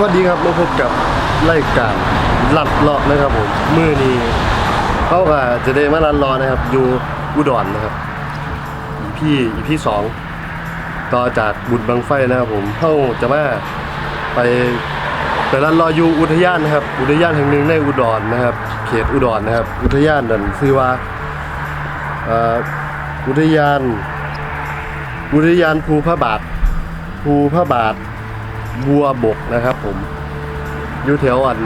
วัสดีครับมาพบกับรายการลัดเลาะนะครับผมมือนี้เขาก็จะได้มาลัดเลาะนะครับ อยู่อุดรนะครับอีพี่อีพี่สองต่อจากบุญบังไฟนะครับผมเขาจะมาไปไปลัดเลาะอยู่อุทยานนะครับ อุทยานแห่งหนึ่งในอุดรนะครับ เขตอุดรนะครับ อุทยานนั่นชื่อว่าอ่ออุทยาน อุทยานภูพระบาทภูพระบาท บัวบกนะครับผมอยู่แถวอัน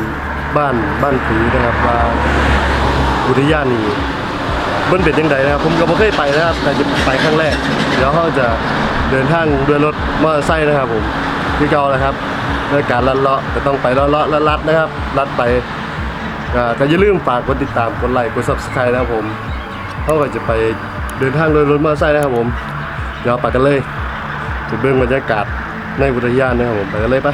บ้านบ้านผือนะครับว่าอุทยานนี้มันเป็นยังไงนะครับ ผมก็ไม่เคยไปนะครับ แต่จะไปครั้งแรก เดี๋ยวเขาจะเดินทางด้วยรถมอเตอร์ไซค์นะครับผมที่เกาแล้วครับในการลัดเลาะก็ต้องไปลาะเลาะลัดนะครับลัดไปก็อย่าลืมฝากกดติดตามกดไลค์กด subscribe นะครับผมเขาก็จะไปเดินทางโดยรถมอเตอร์ไซค์นะครับผม เดี๋ยวไปกันเลยไปเบื้องบรรยากาศ ในอุทยานนะครับผมไปกันเลยไป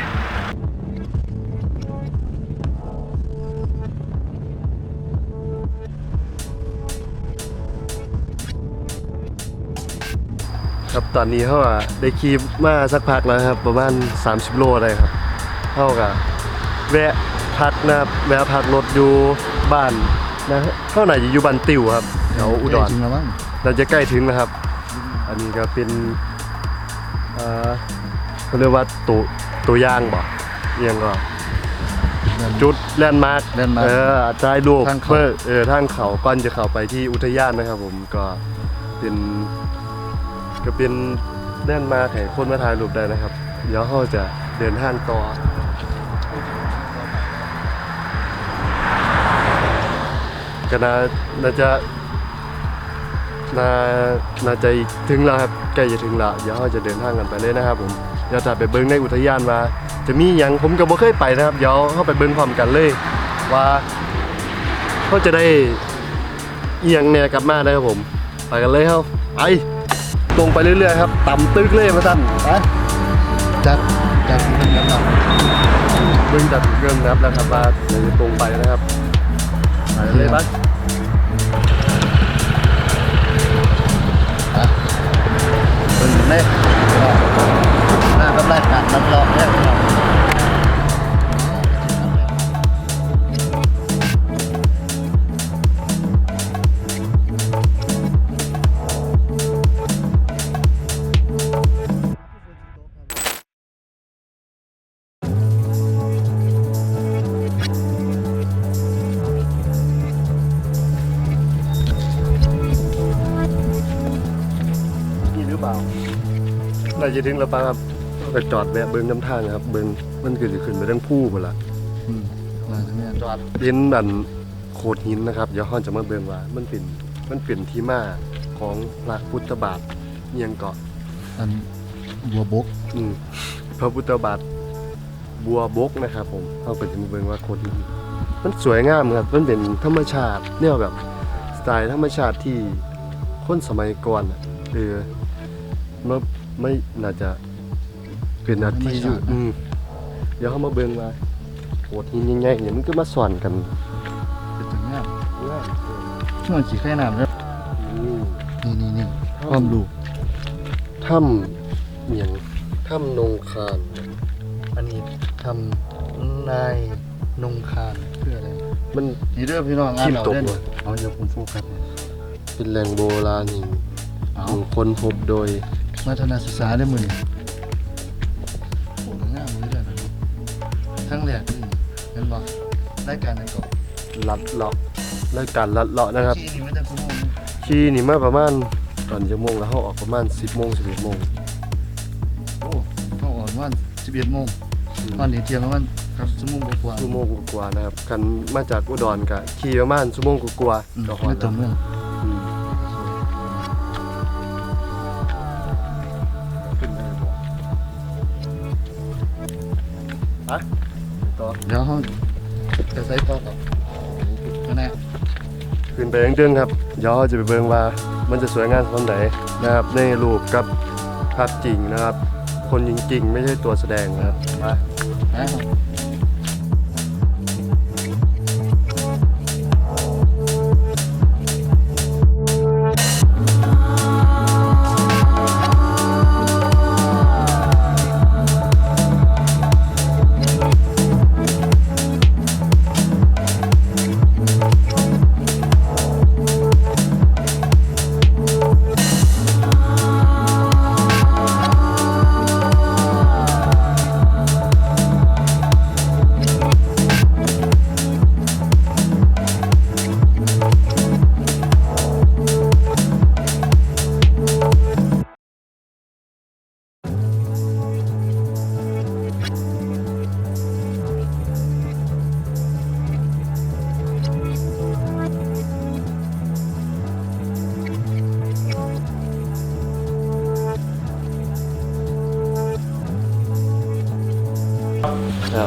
ครับตอนนี้เขาอะได้ขี่มาสักพักแล้วครับ ประมาณ 30 โลได้ครับเท่ากับแวะพักนะครับแวะพักรถอยู่บ้านนะเท่าไหร่จะอยู่บ้านติวครับแถวอุดรจริงแล้วมั้งเราจะใกล้ถึงแล้วครับ อันนี้ก็เป็นเอ่อ เขาเรียกว่าตัวตัวอย่างบ่เอียงก็ จุดแลนด์มาร์คแลนด์มาร์คเออถ่ายรูปทางเขา เพื่อเออทางเขาก่อนจะเข้าไปที่อุทยานนะครับผมก็เป็นก็เป็นแลนด์มาร์คให้คนมาถ่ายรูปได้นะครับ เดี๋ยวเขาจะเดินทางต่อ ก็น่าน่าจะน่าน่าจะถึงแล้วครับใกล้จะถึงแล้วเดี๋ยวเราจะเดินทางกันไปเลยนะครับผม เดี๋ยวจะไปเบิ้งในอุทยานว่า จะมีหยังผมก็บ่เคยไปนะครับเดี๋ยวเข้าไปเบิ้งพร้อมกันเลย ว่าเขาจะได้เอียงแนวกลับมานะครับผม ไปกันเลยครับไปตรงไปเรื่อยๆครับต่ำตึกเลยมาท่านไปจัดจัดเป็นแล้วครับเบิ้งจากเริ่มนับแล้วครับว่าเราจะตรงไปนะครับไปกันเลยปะ เราจะถึงแล้วปะครับไปจอดแวะเบิ้งน้ำทางครับ เบิ้งมันคือจะขึ้นไปเรื่องผู้หมดละอืมมาทางนี้จอดเป็นดันโขดหินนะครับเดี๋ยวห้อนจะมาเบิ่งว่า มันเป็นมันเป็นที่มาของพระพุทธบาทเอียงเกาะอันบัวบกอืมพระพุทธบาทบัวบกนะครับผมเขาก็จะมาเบิ่งว่าโขดหินมันสวยงามครับมันเป็นธรรมชาติแนวแบบสไตล์ธรรมชาติที่คนสมัยก่อนน่ะเออไม่ ไม่น่าจะเป็นนาทีอยู่อืมเดี๋ยวเขามาเบิ่งว่าโขดหินยังไงเนี่ยมันก็มาสอนกันเป็นจังงามง่ายช่วงขี่ไข่น้ำครับอืมนี่นี่นี่ความดูถ้ำเมียงถ้ำนงคารอันนี้ทำนายนงคารเพื่ออะไรมันนี่เด้อพี่น้องงานขี้เราตกเด่นว่ะเอาเดี๋ยวผมโฟกัสเป็นแหล่งโบราณแห่งเอาคนพบโดย มัธยศึกษาได้มือนี่โอ้งามเลยเด้อนะทั้งแรกนี่เห็นบ่รายการนั้นก็ลัดเลาะรายการลัดเลาะนะครับ ที่นี่มันจะขโมยขี่นี่มาประมาณตอนจะโมงแล้วเขาออกประมาณ 10โมง11โมงโอ้ต้องออกวัน11โมงตอนนี้เที่ยงประมาณครับชั่วโมงกว่าชั่วโมงกว่าๆนะครับกันมาจากอุดรกะขี่ประมาณชั่วโมงกว่าอืมๆก็ฮอไม่ดตรงเมือง ดี๋ยวเขาจะใส่ต่อกับก็แน่ขึ้นไปยังเดึงครับเดี๋ยวเราจะไปเบิ่งว่ามันจะสวยงามสันไหนนะครับในรูปกับภาพจริงนะครับ คนจริงๆ ไม่ใช่ตัวแสดงนะครับมา นะครับ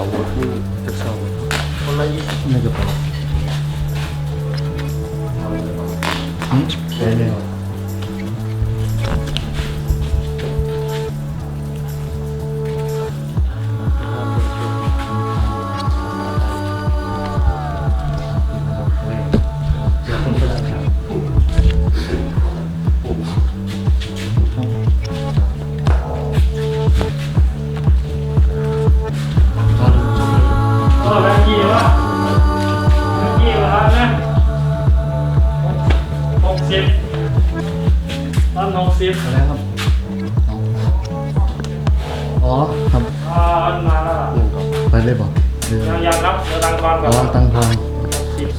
หมดนี่จากซองคนละยี่สิบใยวยังยังครับเดี๋ยวตังค์ก่อนก่อ๋ออนตังค์ทองสิบ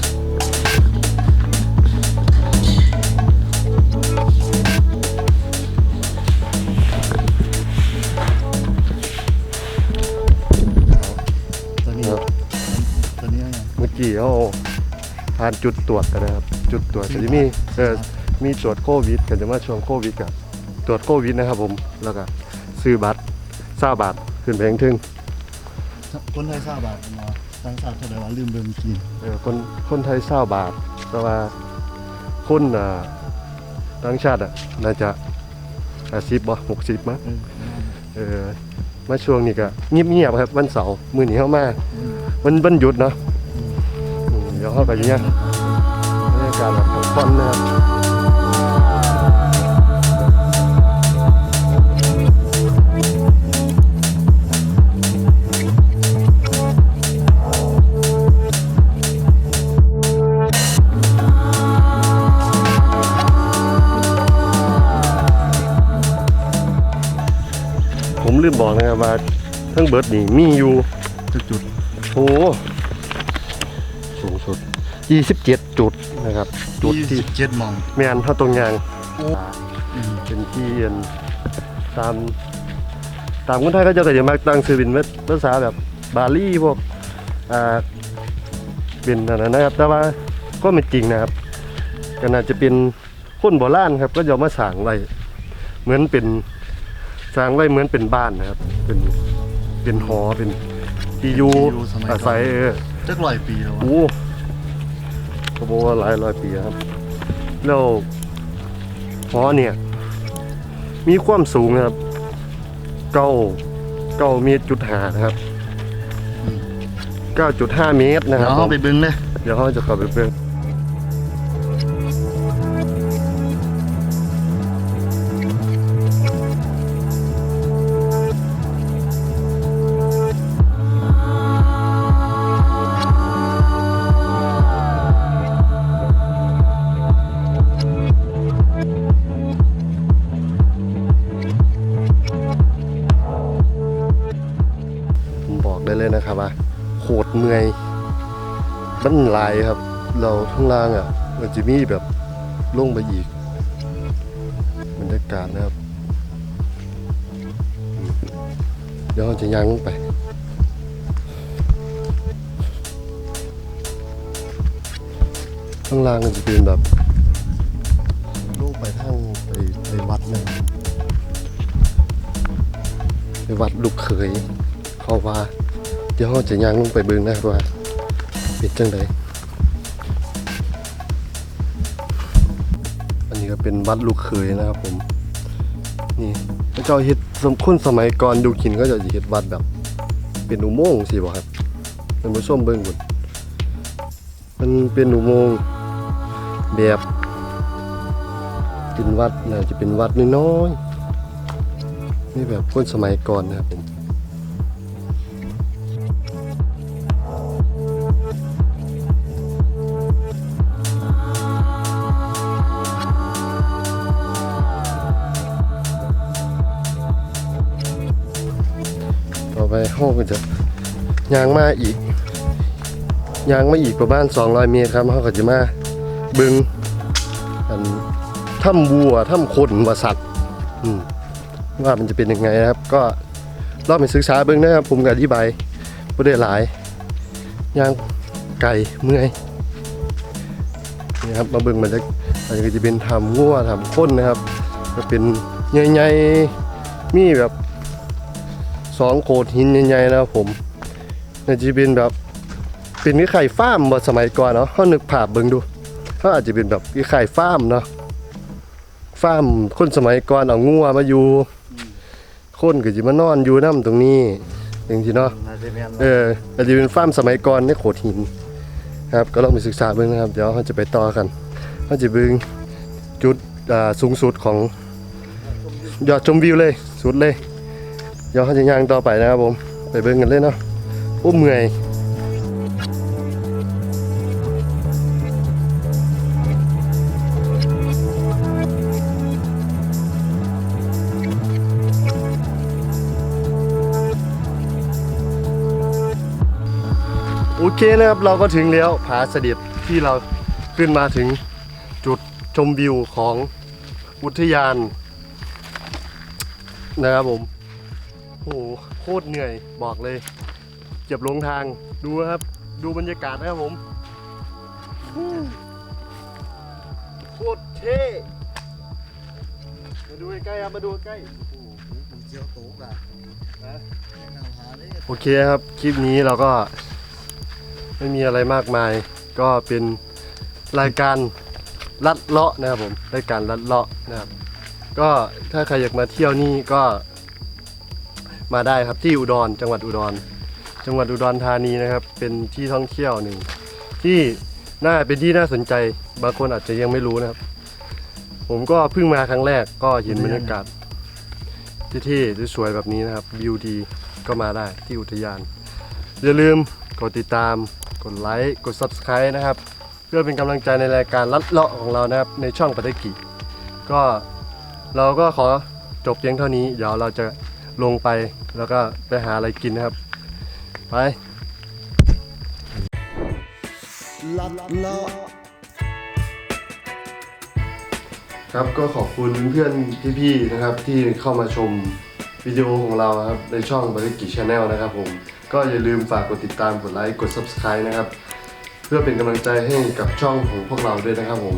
ตัวนี้ตัวนี้อะไรเมื่อกี้เขาผ่านจุดตรวจกันนะครับ จุดตรวจก็จะมีเออมีตรวจโควิดกันจะมาช่วงโควิดกับตรวจโควิดนะครับผมแล้วก็ซื้อบัตรเศร้าบาทขึ้นแพงถึง คนไทยทราบบาทมาตั้งทราบเท่าไหร่ว่าลืมเบิ่งกินเออคนคนไทยเศร้าบาท แต่ว่าคนอ่าต่างชาติอะน่าจะอาสิบบ่หกสิบมั้งเออเออมาช่วงนี้ก็เงียบๆครับวันเสาร์มื้อนี้เข้ามาวันวันหยุดเนาะอืมเดี๋ยวเข้าไปอย่างเงี้ยบรรยากาศแบบของฟอนนะครับ ลืมบอกนะครับว่าเทั้งเบิร์ดนี่มีอยู่จุดจุดโอ้สูงสุด 27 จุดนะครับ จุดยี่ที่สิบเจ็ดหมอง แมนเท่าตรงยางอืมเป็นที่เรียนตามตามคนไทยก็จะก็จะมาตั้งชื่อเป็นภาษาแบบบาลีพวกอ่าเป็นอันนั้นนะครับ แต่ว่าก็ไม่จริงนะครับก็น่าจะเป็นคนโบราณครับ ก็จะเอามาสร้างไว้เหมือนเป็น สร้างไว้เหมือนเป็นบ้านนะครับ เป็นเป็นหอเป็นที่อยู่อาศัยเออจักร้อยปีแล้ววะโอ้ก็บอกว่าหลายร้อยปีครับ แล้วหอเนี่ย มีความสูงนะครับเก้าเก้าเมตรจุดหานะครับเก้าจุดห้าเมตรนะคเดี๋รัยบวผเรามไปเบิ่งเลยเดี๋ยวเขาจะเข้าไปเบิ่ง มันหลายครับ เราข้างล่างอะ มันจะมีแบบลงไปอีกบรรยากาศนะครับ เดี๋ยวเราจะย่างลงไปข้างล่างก็จะเป็นแบบลงไปทางไปไปวัดนะไปวัดลูกเขยเขาว่า เดี๋ยวเราจะย่างลงไปเบิ่งนะครับว่าเป็นจังไดอันนี้ก็เป็นวัดลูกเขยนะครับผม นี่พระเจ้าเฮ็ดสมคนสมัยก่อนดูขินก็จะเฮ็ดวัดแบบ เป็นอุโมงค์สิบ่ครับท่านผู้ชมเบิ่งบุญมันเป็นอุโมงค์แบบเป็นวัดน่าจะเป็นวัดน้อยๆนี่แบบคนสมัยก่อนนะครับผม ต่อไปห้องก็จะยางมาอีกยางมาอีกประมาณ200 เมตรครับเขาก็จะมาบึงอันถ้ำวัวถ้ำคนวาสัตว์ว่ามันจะเป็นยังไงนะครับ ก็รอบไปศึกษาเบิ้งนะครับผมก็อธิบายบ่ได้หลายยางไก่เมื่อยนี่ครับมาเบิ้งมันจะอันจะเป็นทำงัวทำข้นนะครับก็เป็นใหญ่ๆมีแบบ สองโขดหินใหญ่ๆนะครับผมในจีเป็นแบบเป็นคล้ายๆฟาร์มบ่สมัยก่อนเนาะเขานึกภาพเบิ่งดูเขาอาจจะเป็นแบบคล้ายๆฟาร์มเนาะฟาร์มคนสมัยก่อนเอางัวมาอยู่ คนก็สิมานอนอยู่นํตรงนี้จังซี่เนาะน่าจะแม่นเอออาจจะเป็นฟาร์มสมัยก่อนในโขดหินครับก็ลองไปศึกษาเบิ่งนะครับเดี๋ยวเราจะไปต่อกันเราจะเบิ่งจุดอ่าสูงสุดของยอดชมวิวเลยสุดเลย เดี๋ยวเราจะย่างต่อไปนะครับผม ไปเบิ่งกันเลยเนาะโอ้เมื่อยโอเคนะครับเราก็ถึงแล้วผาเสด็จที่เราขึ้นมาถึงจุดชมวิวของอุทยานนะครับผม โอ้โหโคตรเหนื่อยบอกเลย เจ็บลงทางดูนะครับ ดูบรรยากาศนะครับผมฮู้โคตรเท่มาดูใกล้ๆครับมาดูใกล้ๆโอ้โหผมเจียวโต๊ะอะนะแนะนำหาเลยโอเคครับ คลิปนี้เราก็ไม่มีอะไรมากมาย ก็เป็นรายการลัดเลาะนะครับผมรายการลัดเลาะนะครับ ก็ถ้าใครอยากมาเที่ยวนี่ก็ มาได้ครับที่อุดรจังหวัดอุดร จังหวัดอุดรธานีนะครับ เป็นที่ท่องเที่ยวหนึ่งที่น่าเป็นที่น่าสนใจ บางคนอาจจะยังไม่รู้นะครับ ผมก็เพิ่งมาครั้งแรกก็เห็นบรรยากาศที่ๆสวยๆแบบนี้นะครับวิวดีก็มาได้ที่อุทยาน อย่าลืมกดติดตาม กดไลค์กด Subscribe นะครับ เพื่อเป็นกำลังใจในรายการลัดเลาะของเรานะครับ ในช่องปฏิกิก็เราก็ขอจบเพียงเท่านี้ เดี๋ยวเราจะลงไป แล้วก็ไปหาอะไรกินนะครับ ไปลัดลาะครับก็ขอบคุณเพื่อนๆพี่ๆนะครับที่เข้ามาชมวิดีโอของเราครับในช่องบริกิชแนลนะครับผม ก็อย่าลืมฝากกดติดตามกดไลค์กด Subscribe นะครับ เพื่อเป็นกำลังใจให้กับช่องของพวกเราด้วยนะครับผม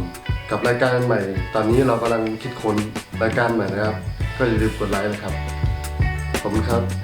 กับรายการใหม่ ตอนนี้เรากำลังคิดค้นรายการใหม่นะครับ ก็อย่าลืมกดไลค์นะครับ ขอบคุณครับ